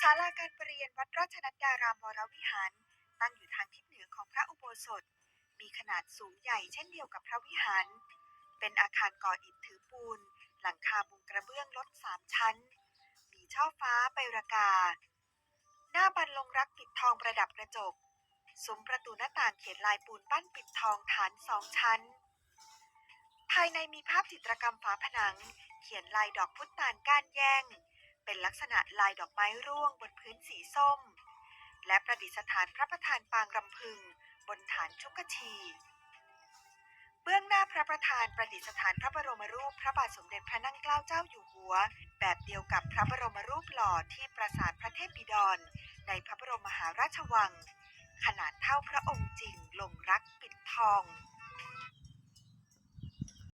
ศาลาการประเรียนวัดราชนัดดารามวรวิหาร ตั้งอยู่ทางทิศเหนือของพระอุโบสถ มีขนาดสูงใหญ่เช่นเดียวกับพระวิหาร เป็นอาคารก่ออิฐถือปูน หลังคามุงกระเบื้องลดสามชั้น มีช่อฟ้าใบระกา หน้าบันลงรักปิดทองประดับกระจกซุ้มประตูหน้าต่างเขียนลายปูนปั้นปิดทองฐานสองชั้น ภายในมีภาพจิตรกรรมฝาผนัง เขียนลายดอกพุตานก้านแย่ง เป็นลักษณะลายดอกไม้ร่วงบนพื้นสีส้ม และประดิษฐานพระประธานปางรำพึง บนฐานชุกชี เบื้องหน้าพระประธานประดิษฐานพระบรมรูปพระบาทสมเด็จพระนั่งเกล้าเจ้าอยู่หัว แบบเดียวกับพระบรมรูปหล่อที่ปราสาทพระเทพบิดร ในพระบรมมหาราชวัง ขนาดเท่าพระองค์จริงลงรักปิดทอง